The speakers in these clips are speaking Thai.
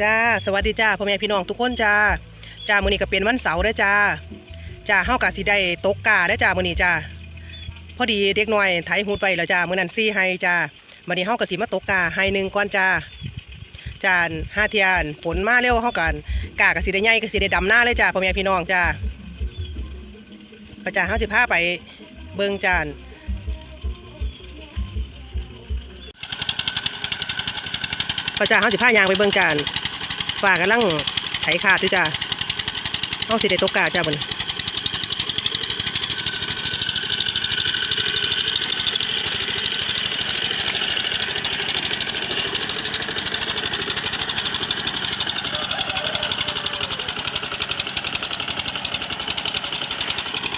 จ้าสวัสดีจ้าพ่อแม่พี่น้องทุกคนจ้าจ้ามื้อนี้ก็เป็นวันเสาร์เด้จ้าจ้าเฮาก็สิได้ตกกาได้จ้ามื้อนี้จ้าพอดีเด็กน้อยไถหูดไปแล้วจ้ามื้อนั้นซี่ให้จ้ามื้อนี้เฮาก็สิมาตกกาให้หนึ่งก่อนจ้าจานห้าเทียนฝนมาเร็วเฮากันกาก็สิได้ใหญ่ก็สิได้ดำหน้าเลยจ้าพ่อแม่พี่น้องจ้าพระจ้าเฮาสิพาไปเบิ่งจาน พระจ้าเฮาสิพายางไปเบิ่งจานฝากกำลังไถขาดด้วยจ้าเฮาสิได้ตกกาจ้าบน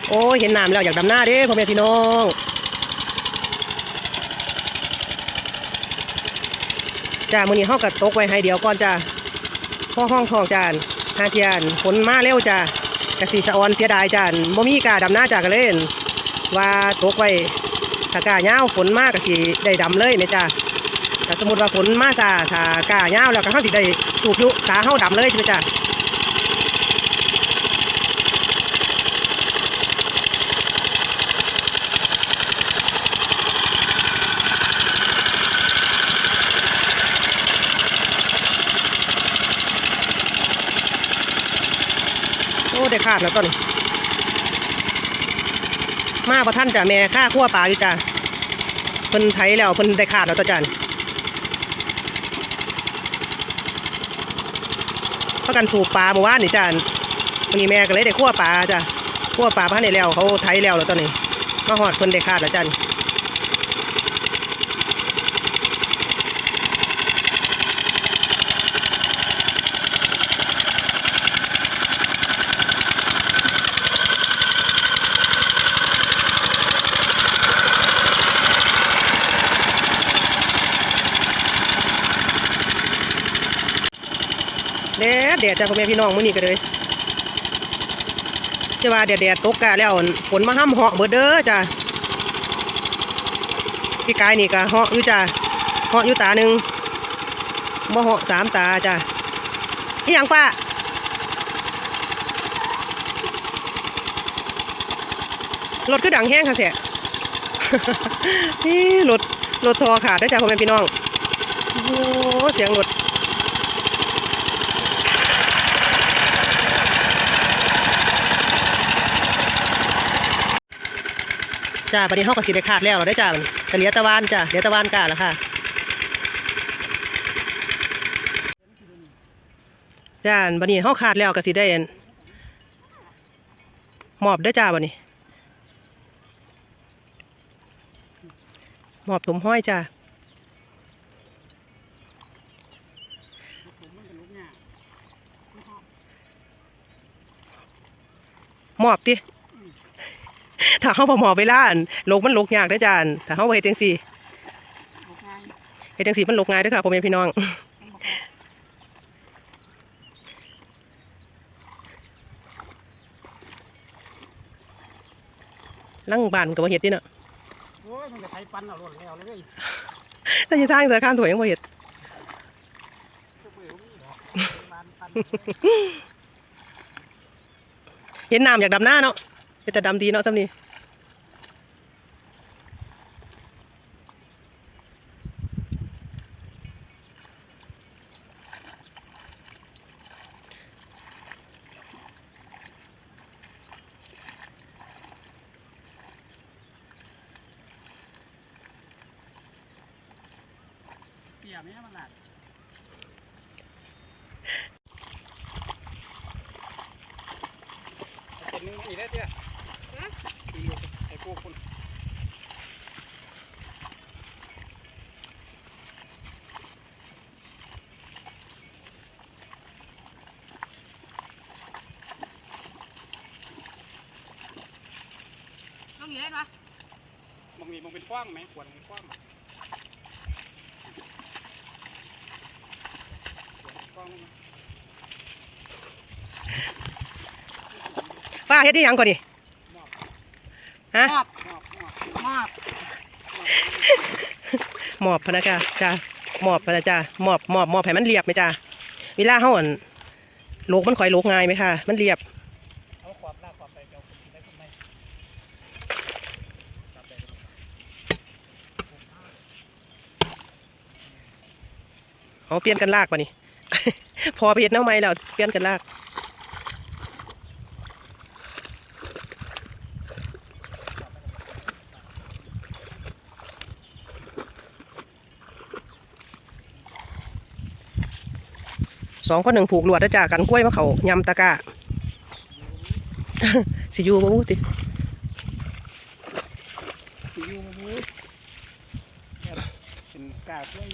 โอ้ยเห็นน้ำแล้วอยากดำหน้าเด้พ่อแม่พี่น้อง จ้ามื้อนี้เฮาก็ตกไว้ให้เดียวก่อนจ้าพ่อห้องทองจานหาเทียนฝนมาเร็วจ้ากะสีสะออนเสียดายจานบ่มีกาดำหน้าจ้าก็เล่น ว่าตกไว้ถ้ากาเงาฝนมากกะสีได้ดำเลยนะจ้าแต่สมมติว่าฝนมาซาถ้ากาเงาแล้วก็เฮาสิได้สูบยุสาเฮาดำเลยใช่ไหมจ้า ได้ขาดแล้วต้นมาประท่านจ้ะแม่ค่าขั้วปลาอยู่จ้ะเพิ่นไถแล้วเพิ่นได้ขาดแล้วจ้ะจันเพรากันสูบปลาเมื่อวานนี่จ้ะวันนี้แม่ก็เลยได้ขั้วปลาจ้ะขั้วปลาพันในแล้วเขาไถแล้วแล้วตอนนี้มาหอดเพิ่นได้ขาดแล้วจ้ะ แดแดดจ้ะพ่อแม่พี่น้องมื้อนี้ก็เลยจะว่าแดดแดดตกกะแล้วฝนมาห้ำเหาะเบิดเด้อจ้ะพี่กายนี่ก็เหาะอยู่จ้ะเหาะอยู่ตาหนึ่งบ่เหาะสามตาจ้ะอีหยังป้ารถคือดังแห้งค่ะแท้นี่รถรถทอขาดได้จ้ะพ่อแม่พี่น้องโอ้เสียงรถ จ้าบัดนี้เฮาก็สิได้ขาดแล้วเราได้จ้าบันเหลียตะวันจ้าเหลียตะวันกาแล้วค่ะจ้าบัดนี้เฮาขาดแล้วก็สิได้อั่นมอบได้จ้าบัดนี้มอบถมห้อยจ้ามอบติ ถ้าเขาพอหมอไปล่านโลกมันโลกยากได้อจานถ้าเขาไปเฮ็ดจังซี่เฮ็ดจังซี่มันโลกง่ายด้อค่ะพ่อแม่พี่น้องลังบานก็บ่เฮ็ดดิเนาะโอ้ยมันจะไทยปันเอาล่นแล้วเลยแต่สิทางสารคามถั่วยังบ่เฮ็ดทุกมือมีดอกปันปันเห็นน้ำอยากดำหน้าเนาะ เป็นแต่ดำดีเนาะซำนี้เปียไหมมันหลัดเป็นนึงอีกแล้วเตี้ยตีอยู่ไอ้พวกคุณ ต้องอยู่ได้ปะมึงมีมึงเป็นกว้างไหมขวดมันกว้างขวดกว้างไหมป้าเฮ็ดอีหยังก่อนดิฮะมอบงอกงอกมอบหมอบพะนักงานจ้ามอบไปแล้วจ้ามอบมอบมอบให้มันเรียบไหมจ้าเวลาเฮาอั่นโลกมันคอยโลกง่ายไหมค่ะ มันเรียบ เอาความหน้าความไปเจ้าคนได้คนได้ เอาเปลี่ยนกันลากป่ะนี่ พอไปเห็ดน้ำไม้แล้วเปลี่ยนกันลากสองคนหนึ่งผูกลวดจากันกล้วยมะเขายำตะกร้าสิยูบ่บูติสิยูมือเนี่ยเป็นกาบเลย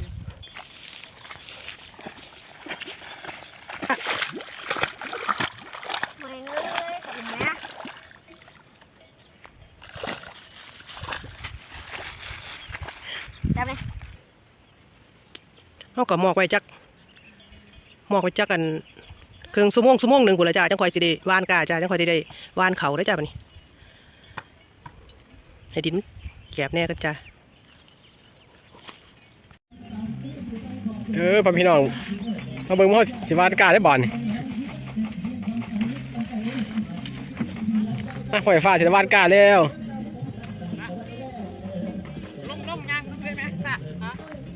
ไม่เงยขอบคุณนะจับไหม เขาก็มอกไว้จักมอกไว้จักกันเครึ่งชั่วโมงชั่วโมงหนึ่งกูละจ้าจังคอยสิได้วานกาจ้าจังคอยสิได้วานเขาได้จ้าบัดนี้ให้ดินแกบแน่กันจ้าเออพ่อพี่น้องมาเบิ่งว่าสิวาดกาได้บ่อนอะปล่อยฟ้าสิวาดกาแล้วลงลงยางเลยไหมน่ะลงยางไม่เลยจะไปยางจะน่ะ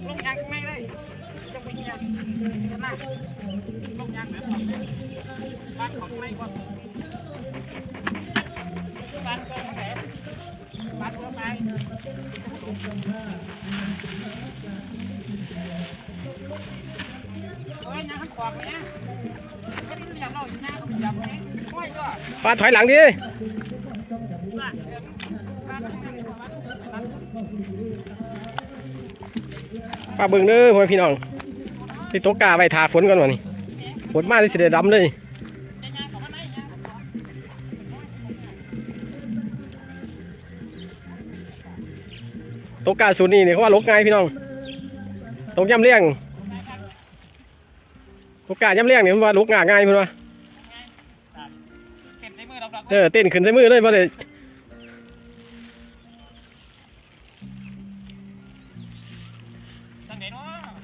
ลงยางเหม ป้าถอยหลังดิบ้านบ้านข้างในบ้านป้าเบิ่งเด้อพ่อพี่น้อง ที่ตกกาไว้ทาฝนก่อนวะนี่ฝนมากที่สิได้ดำเลยจะยางของมันไหนยางของมันตกกาสูตรนี้เนี่ยเขาว่าลกง่ายพี่น้องตกย่ำเลี้ยงตกกาย่ำเลี้ยงเนี่ยมันว่าลกง่ายง่ายพื่นว่าเข็มในมือเราเออเต้นขึ้นใส่มือเลยบ่เลยตั้งไหนเนาะ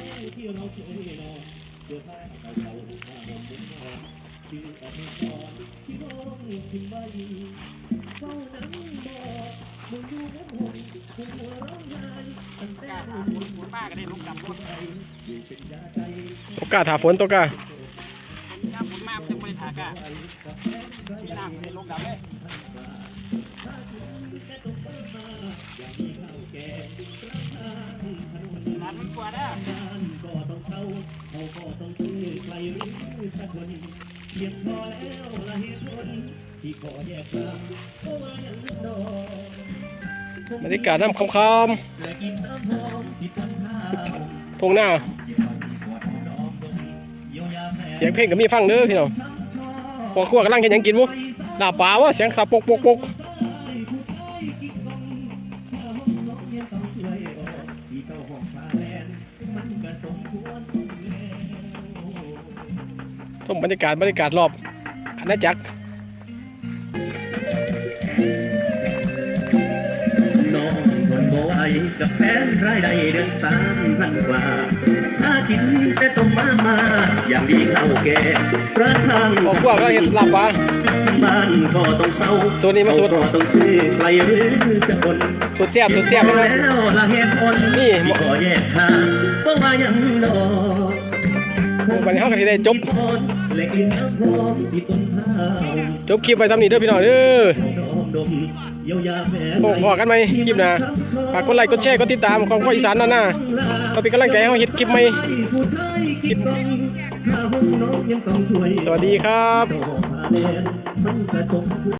คุณคุณป้าก็ได้ลุกกลับรถตกกาถาฝนตกกาน้ำคุณมามันจะไม่ถากามีน้ำก็ได้ลุกกลับเลยร้าน มันกว่าเด้อบรรยากาศน้ำคำคำทงหน้าเสียงเพลงก็มีฟังเด้อพี่น้องพอครัวกำลังเห็นยังกินบุดาบป่าวะเสียงขับปกปกปกชมบรรยากาศบรรยากาศรอบอาณาจักร กับแฟนรายได้เดือนสามพันกว่าถ้ากินแต่ต้มมามาอย่างดีข้าวแกงประทังพอครัวกำลังเห็นลาบป่าบ้านก็ต้องเศร้าสูตรนี้มาสูตรก็ต้องซื้อไกลหรือจะคนสุดเสียบสุดเสียบพพี่อน้องแล้วละเหตุผลนี่ที่ขอแยกทางก็ว่ายังดอกวันนี้เขาก็สิได้จบเล็กลิ้นน้ำหอมที่ต้นข้าวจบคลิปไปทำนี้เด้อพี่น้องเด้อ โอ้พอกันไหมคลิปนะฝากกดไลค์กดแชร์กดติดตามของพ่ออีสานนั่นนะเราเป็นกำลังใจให้เราเฮ็ดคลิปไหม่ผู้ชายคิดต้องถ้าห้องน้องยังต้องช่วยสวัสดีครับ